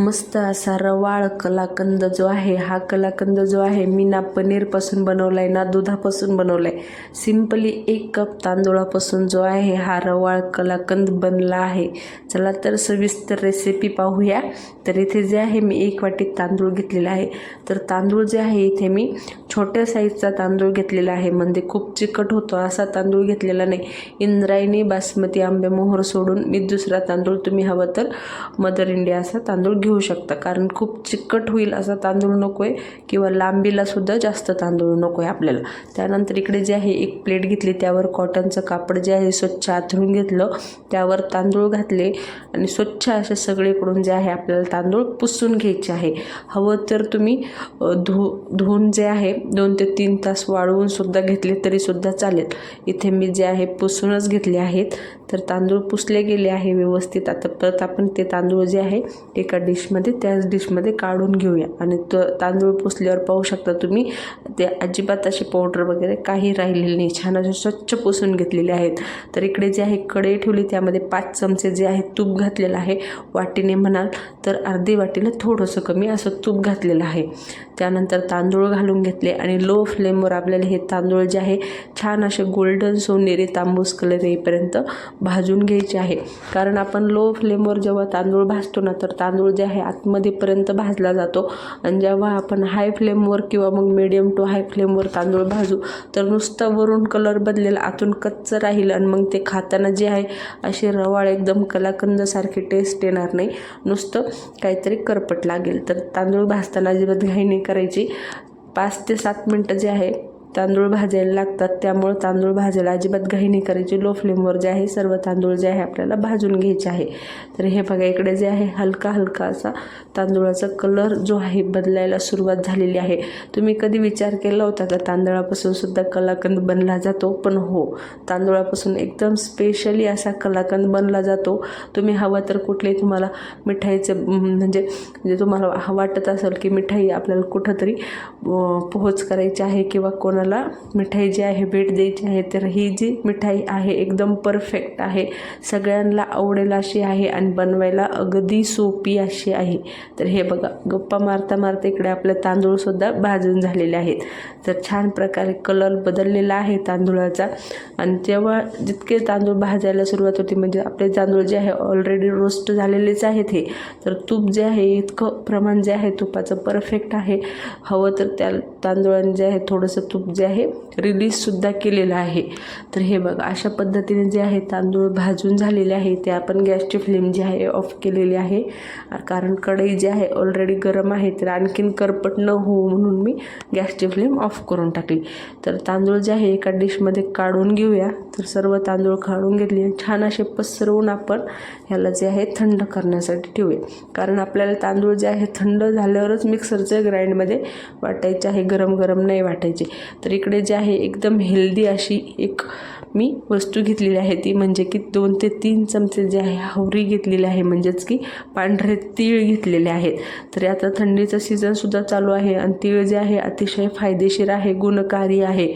मस्त असा रवाळ कलाकंद जो आहे हा कलाकंद जो आहे मी ना पनीरपासून बनवला आहे ना दुधापासून बनवला आहे सिम्पली एक कप तांदूळापासून जो आहे हा रवाळ कलाकंद बनला आहे. चला तर सविस्तर रेसिपी पाहूया. तर इथे जे आहे मी एक वाटी तांदूळ घेतलेला आहे. तर तांदूळ जे आहे इथे मी छोट्या साईजचा तांदूळ घेतलेला आहे. म्हणजे खूप चिकट होतो असा तांदूळ घेतलेला नाही. इंद्रायणी बासमती आंबे मोहर सोडून मी दुसरा तांदूळ तुम्ही हवं तर मदर इंडिया असा तांदूळ घेऊ घेऊ शकता. कारण खूप चिकट होईल असा तांदूळ नको आहे किंवा लांबीलासुद्धा जास्त तांदूळ नको आहे आपल्याला. त्यानंतर इकडे जे आहे एक प्लेट घेतली त्यावर कॉटनचं कापड जे आहे स्वच्छ आथरून घेतलं. त्यावर तांदूळ घातले आणि स्वच्छ असे सगळीकडून जे आहे आपल्याला तांदूळ पुसून घ्यायचे आहे. हवं तर तुम्ही धु धुवून जे आहे दोन ते तीन तास वाळवूनसुद्धा घेतले तरीसुद्धा चालेल. इथे मी जे आहे पुसूनच घेतले आहेत. तर तांदूळ पुसले गेले आहे व्यवस्थित. आता परत आपण ते तांदूळ जे आहे एका डिश डिशमध्ये त्याच डिशमध्ये काढून घेऊया. आणि त तांदूळ पुसल्यावर पाहू शकता तुम्ही ते अजिबात अशी पावडर वगैरे काही राहिलेली नाही. छान असे स्वच्छ पुसून घेतलेले आहेत. तर इकडे जे आहे कढई ठेवली त्यामध्ये पाच चमचे जे आहे तूप घातलेलं आहे. वाटीने म्हणाल तर अर्धी वाटीला थोडंसं कमी असं तूप घातलेलं आहे. त्यानंतर तांदूळ घालून घेतले आणि लो फ्लेमवर आपल्याला हे तांदूळ जे आहे छान असे गोल्डन सोनेरी तांबूस कलर येईपर्यंत भाजून घ्यायचे आहे. कारण आपण लो फ्लेमवर जेव्हा तांदूळ भाजतो ना तर तांदूळ जे आहे आतमध्येपर्यंत भाजला जातो. आणि जेव्हा आपण हाय फ्लेमवर किंवा मग मिडियम टू हाय फ्लेमवर तांदूळ भाजू तर नुसतं वरून कलर बदलेल आतून कच्चं राहील आणि मग ते खाताना जे आहे असे रवाळ एकदम कलाकंदसारखी टेस्ट येणार नाही. नुसतं काहीतरी करपट लागेल. तर तांदूळ भाजताना अजिबात घाई नाही करायची. पाच ते सात मिनटं जे आहे तांदूळ भाजायला लागतात. त्यामुळं तांदूळ भाजायला अजिबात घाई नाही करायची. लो फ्लेमवर जे आहे सर्व तांदूळ जे आहे आपल्याला भाजून घ्यायचे आहे. तर हे बघा इकडे जे आहे हलका हलका असा तांदूळाचा कलर जो आहे बदलायला सुरुवात झालेली आहे. तुम्ही कधी विचार केला होता का तांदळापासून सुद्धा कलाकंद बनला जातो? पण हो तांदूळापासून एकदम स्पेशली असा कलाकंद बनला जातो. तुम्ही हवा तर कुठलेही तुम्हाला मिठाईचे म्हणजे म्हणजे तुम्हाला वाटत असेल की मिठाई आपल्याला कुठंतरी पोहोच करायची आहे किंवा कोणाला मिठाई जी आहे भेट द्यायची आहे तर ही जी मिठाई आहे एकदम परफेक्ट आहे. सगळ्यांना आवडेल अशी आहे आणि बनवायला अगदी सोपी अशी आहे. तर हे बघा गप्पा मारता मारता इकडे आपले तांदूळसुद्धा भाजून झालेले आहेत. तर छान प्रकारे कलर बदललेला आहे तांदूळाचा. आणि जेव्हा जितके तांदूळ भाजायला सुरुवात होती म्हणजे आपले तांदूळ जे आहे ऑलरेडी रोस्ट झालेलेच आहेत हे तर तूप जे आहे इतकं प्रमाण जे आहे तुपाचं परफेक्ट आहे. हवं तर त्या तांदूळाने जे आहे थोडंसं तूप जे आहे रिलीजसुद्धा केलेलं आहे. तर हे बघा अशा पद्धतीने जे आहे तांदूळ भाजून झालेले आहे ते आपण गॅसची फ्लेम जी आहे ऑफ केलेली आहे. कारण कढई जी आहे ऑलरेडी गरम आहे तर आणखीन करपट न होऊ म्हणून मी गॅसची फ्लेम ऑफ करून टाकली. तर तांदूळ जे आहे एका डिशमध्ये काढून घेऊया. तर सर्व तांदूळ काढून घेतले छान असे पसरवून आपण ह्याला जे आहे थंड करण्यासाठी ठेवूया कारण आपल्याला तांदूळ जे आहे थंड झाल्यावरच मिक्सरच्या ग्राइंडमध्ये वाटायचे आहे गरम गरम नाही वाटायचे. तर इकडे जे आहे एकदम हेल्दी अशी एक मी वस्तू घेतलेली आहे ती म्हणजे की दोन ते तीन चमचे जे आहे हावरी घेतलेली आहे म्हणजेच की पांढरे तीळ घेतलेले आहेत. तर आता थंडीचं सीझनसुद्धा चालू आहे आणि तीळ जे आहे अतिशय फायदेशीर आहे गुणकारी आहे.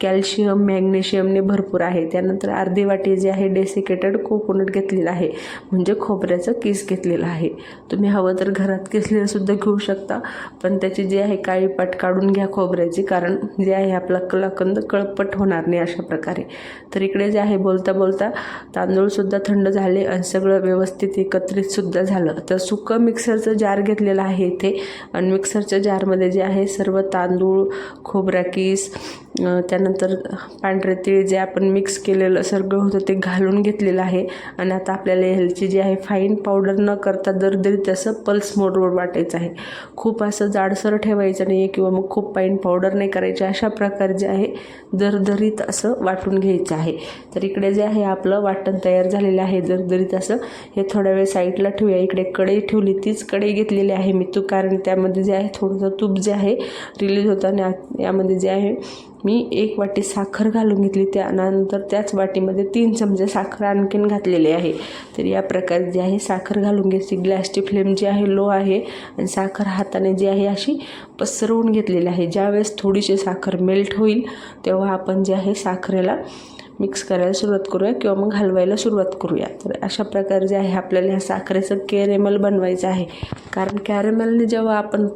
कॅल्शियम मॅग्नेशियमने भरपूर आहे. त्यानंतर अर्धी वाटी जे आहे डेसिकेटेड कोकोनट घेतलेलं आहे. म्हणजे खोबऱ्याचं किस घेतलेलं आहे. तुम्ही हवं तर घरात किसलेलंसुद्धा घेऊ शकता. पण त्याची जी आहे काळी पाट काढून घ्या खोबऱ्याची कारण जे आहे आपला कलाकंद कळपट होणार नाही अशा प्रकारे. तर इकडे जे आहे बोलता बोलता तांदूळसुद्धा थंड झाले आणि सगळं व्यवस्थित एकत्रितसुद्धा झालं. तर सुकं मिक्सरचं जार घेतलेलं आहे इथे. आणि मिक्सरच्या जारमध्ये जे आहे सर्व तांदूळ खोबरा किस त्यानंतर पांढरे तीळ जे आपण मिक्स केलेलं सगळं होतं ते घालून घेतलेलं आहे. आणि आता आपल्याला ह्याची जी आहे फाईन पावडर न करता दरदरीत असं पल्स मोडवर वाटायचं आहे. खूप असं जाडसर ठेवायचं नाही आहे किंवा मग खूप फाईन पावडर नाही करायची. अशा प्रकारे जे आहे दरदरीत असं वाटून घ्यायचं आहे. तर इकडे जे आहे आपलं वाटण तयार झालेलं आहे दरदरीत असं. हे थोड्या वेळ साईडला ठेवूया. इकडे कढई ठेवली. तीच कढई घेतलेली आहे मी. तू कारण त्यामध्ये जे आहे थोडंसं तूप जे आहे रिलीज होतं आणि यामध्ये जे आहे मी एक वाटी साखर घालून घेतली. त्यानंतर त्याच वाटीमध्ये तीन चमचे साखर आणखीन घातलेली आहे. तर या प्रकारे जी आहे साखर घालून घ्यायची. ग्लॅसची फ्लेम जी आहे लो आहे. आणि साखर हाताने जी आहे अशी पसरवून घेतलेली आहे. ज्यावेळेस थोडीशी साखर मेल्ट होईल तेव्हा आपण जे आहे साखरेला मिक्स करायला सुरुवात करूया किंवा मग हलवायला सुरुवात करूया. तर अशा प्रकारे जे आहे आपल्याला ह्या साखरेचं कॅरेमल बनवायचं आहे. कारण कॅरेमलने जेव्हा आपण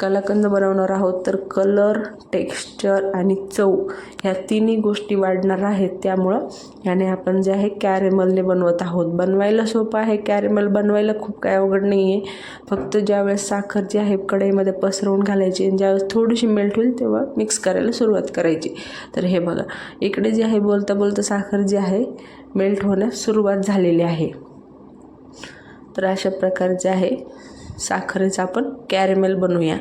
कलाकंद बनवणार आहोत तर कलर टेक्स्चर आणि चव ह्या तिन्ही गोष्टी वाढणार आहेत. त्यामुळं याने आपण जे आहे कॅरेमलने बनवत आहोत. बनवायला सोपं आहे कॅरेमल बनवायला खूप काय अवघड नाही आहे फक्त ज्यावेळेस साखर जी आहे कढईमध्ये पसरवून घालायची आणि ज्यावेळेस थोडीशी मेल्ट होईल तेव्हा मिक्स करायला सुरुवात करायची. तर हे बघा इकडे जे आहे बोलता बोलता साखर जी आहे मेल्ट होण्यास सुरुवात झालेली आहे. तर अशा प्रकारचे आहे साखरेचा आपण कॅरेमेल बनवूया.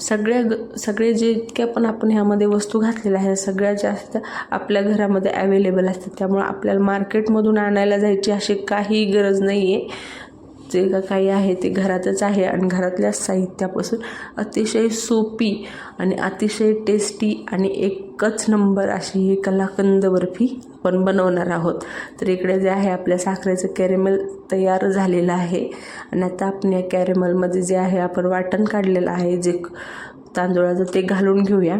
सगळ्या ग सगळे जे पण आपण ह्यामध्ये वस्तू घातलेल्या आहेत सगळ्या जास्त आपल्या घरामध्ये अवेलेबल असतात. त्यामुळे आपल्याला मार्केटमधून आणायला जायची अशी काही गरज नाही आहे जे का काही आहे ते घरातच आहे आणि घरातल्या साहित्यापासून अतिशय सोपी आणि अतिशय टेस्टी आणि एकच नंबर अशी ही कलाकंद बर्फी आपण बनवणार आहोत. तर इकडे जे आहे आपल्या साखरेचं कॅरेमल तयार झालेलं आहे. आणि आता आपण या कॅरेमलमध्ये जे आहे आपण वाटण काढलेलं आहे. जे तांदूळाचं ते घालून घेऊया.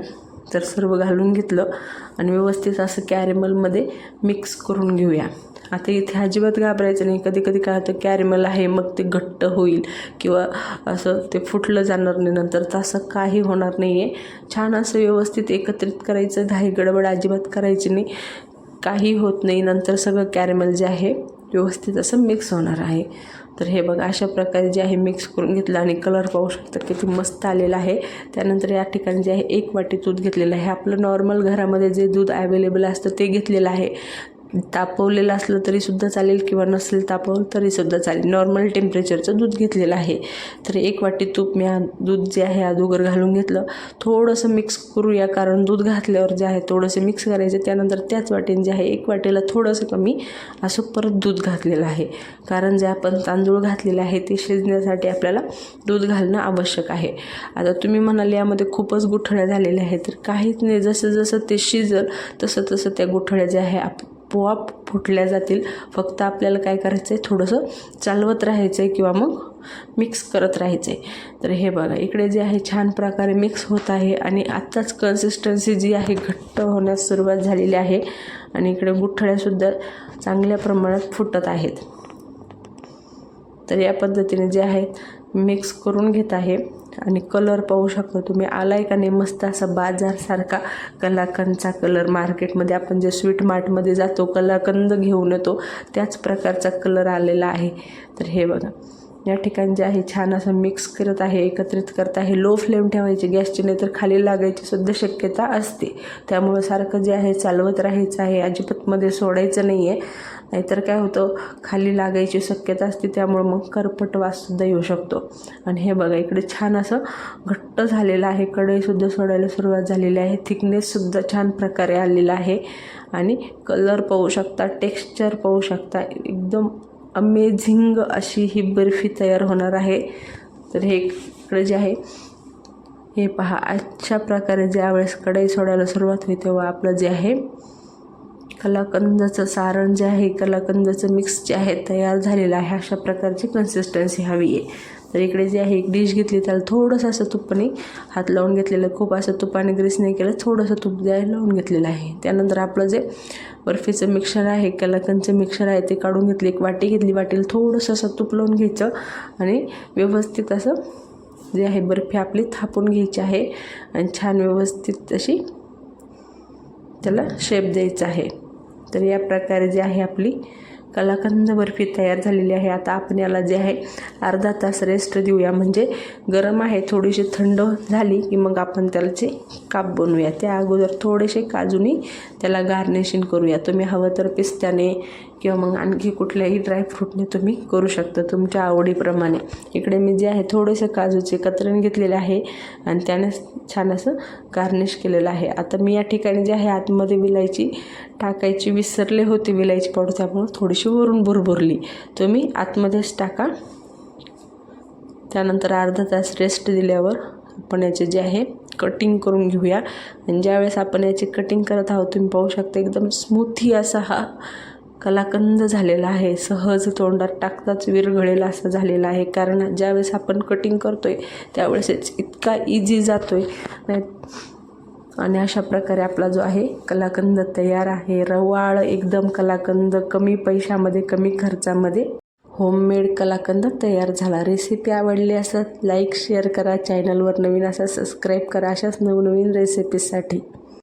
तर सर्व घालून घेतलं आणि व्यवस्थित असं कॅरेमलमध्ये मिक्स करून घेऊया. आता इथे अजिबात घाबरायचं नाही. कधी कधी काय होतं कॅरेमल आहे मग ते घट्ट होईल किंवा असं ते फुटलं जाणार नाही नंतर तसं काही होणार नाही आहे छान असं व्यवस्थित एकत्रित करायचं घाई गडबड अजिबात करायची नाही. काही होत नाही. नंतर सगळं कॅरेमल जे आहे व्यवस्थित असं मिक्स होणार आहे. तर हे बघा अशा प्रकारे जे आहे मिक्स करून घेतलं आणि कलर पाहू शकता किती मस्त आलेला आहे. त्यानंतर या ठिकाणी जे आहे एक वाटी दूध घेतलेलं आहे. आपलं नॉर्मल घरामध्ये जे दूध अवेलेबल असतं ते घेतलेलं आहे. तापवलेलं असलं तरीसुद्धा चालेल किंवा नसेल तापवलं तरीसुद्धा चालेल. नॉर्मल टेम्परेचरचं दूध घेतलेलं आहे. तर एक वाटी तूप मी दूध जे आहे अदोगर घालून घेतलं. थोडंसं मिक्स करूया कारण दूध घातल्यावर जे आहे थोडंसं मिक्स करायचं. त्यानंतर त्याच वाटेने जे आहे एक वाटेला थोडंसं कमी असं परत दूध घातलेलं आहे. कारण जे आपण तांदूळ घातलेले आहे ते शिजण्यासाठी आपल्याला दूध घालणं आवश्यक आहे. आता तुम्ही म्हणाल यामध्ये खूपच गुठळ्या झालेल्या आहेत. तर काहीच नाही. जसं जसं ते शिजल तसं तसं त्या गुठळ्या ज्या आहे आप पोआप फुटल्या जातील. फक्त आपल्याला काय करायचं आहे थोडंसं चालवत राहायचं आहे किंवा मग मिक्स करत राहायचं आहे तर हे बघा इकडे जे आहे छान प्रकारे मिक्स होत आहे आणि आत्ताच कन्सिस्टन्सी जी आहे घट्ट होण्यास सुरुवात झालेली आहे आणि इकडे गुठळ्यासुद्धा चांगल्या प्रमाणात फुटत आहेत. तर या पद्धतीने जे आहेत मिक्स करून घेत आहे. आणि कलर पाहू शकता तुम्ही. आलाय का नाही मस्त असा बाजारसारखा कलाकंदचा कलर मार्केटमध्ये आपण जे स्वीट मार्टमध्ये जातो कलाकंद घेऊन येतो त्याच प्रकारचा कलर आलेला आहे. तर हे बघा. या ठिकाणी जे आहे छान असं मिक्स करत आहे एकत्रित करत आहे. लो फ्लेम ठेवायची गॅसची नाही तर खाली लागायची सुद्धा शक्यता असते. त्यामुळं सारखं जे आहे चालवत राहायचं आहे. अजिबातमध्ये सोडायचं नाही आहे नाहीतर काय होतं खाली लागायची शक्यता असते त्यामुळं मग करपट वाससुद्धा येऊ शकतो. आणि हे बघा इकडे छान असं घट्ट झालेलं आहे. कढईसुद्धा सोडायला सुरुवात झालेली आहे. थिकनेससुद्धा छान प्रकारे आलेला आहे. आणि कलर पाहू शकता टेक्स्चर पाहू शकता एकदम अमेझिंग अशी ही बर्फी तयार होणार आहे. तर हे इकडे जे आहे हे पहा अशा प्रकारे ज्यावेळेस कढई सोडायला सुरुवात होईल तेव्हा आपलं जे आहे कलाकंदाचं सारण जे आहे कलाकंदाचं मिक्स जे आहे तयार झालेलं आहे अशा प्रकारची कन्सिस्टन्सी हवी आहे. तर इकडे जे आहे एक डिश घेतली त्याला थोडंसं असं तुपाने हात लावून घेतलेलं खूप असं तुपाने ग्रीस नाही केलं थोडंसं तूप जे आहे लावून घेतलेलं आहे. त्यानंतर आपलं जे बर्फीचं मिक्सर आहे कलाकंदचं मिक्सर आहे ते काढून घेतले एक वाटी घेतली वाटीला थोडंसं असं तूप लावून घ्यायचं आणि व्यवस्थित असं जे आहे बर्फी आपली थापून घ्यायची आहे आणि छान व्यवस्थित अशी त्याला शेप द्यायचा आहे. तर या प्रकारे जी आहे आपली कलाकंद बर्फी तयार झालेली आहे. आता आपण याला जे आहे अर्धा तास रेस्ट देऊया. म्हणजे गरम आहे थोडीशी थंड झाली की मग आपण त्याचे काप बनवूया. त्या अगोदर थोडेसे काजूनी त्याला गार्निशिंग करूया. तुम्ही हवं तर पिस्त्याने किंवा मग आणखी कुठल्याही ड्रायफ्रूटने तुम्ही करू शकता तुमच्या आवडीप्रमाणे. इकडे मी जे आहे थोडेसे काजूचे कतरण घेतलेले आहे आणि त्याने छान असं गार्निश केलेलं आहे. आता मी या ठिकाणी जे आहे आतमध्ये विलायची टाकायची विसरले होते विलायची पावडर त्यामुळे थोडीशी वरून भुरभुरली. तुम्ही आतमध्येच टाका. त्यानंतर अर्धा तास रेस्ट दिल्यावर आपण याचे जे आहे कटिंग करून घेऊया. आणि ज्यावेळेस आपण याची कटिंग करत आहोत तुम्ही पाहू शकता एकदम स्मूथी असा हा कलाकंद झालेला आहे. सहज तोंडात टाकताच विरघळेला असं झालेला आहे. कारण ज्यावेळेस आपण कटिंग करतो आहे त्यावेळेस इतका इझी जातो आहे आणि अशा प्रकारे आपला जो आहे कलाकंद तयार आहे. रवाळ एकदम कलाकंद कमी पैशामध्ये कमी खर्चामध्ये होममेड कलाकंद तयार झाला. रेसिपी आवडली असत लाईक शेअर करा. चॅनलवर नवीन असं सबस्क्राईब करा. अशाच नवनवीन रेसिपीसाठी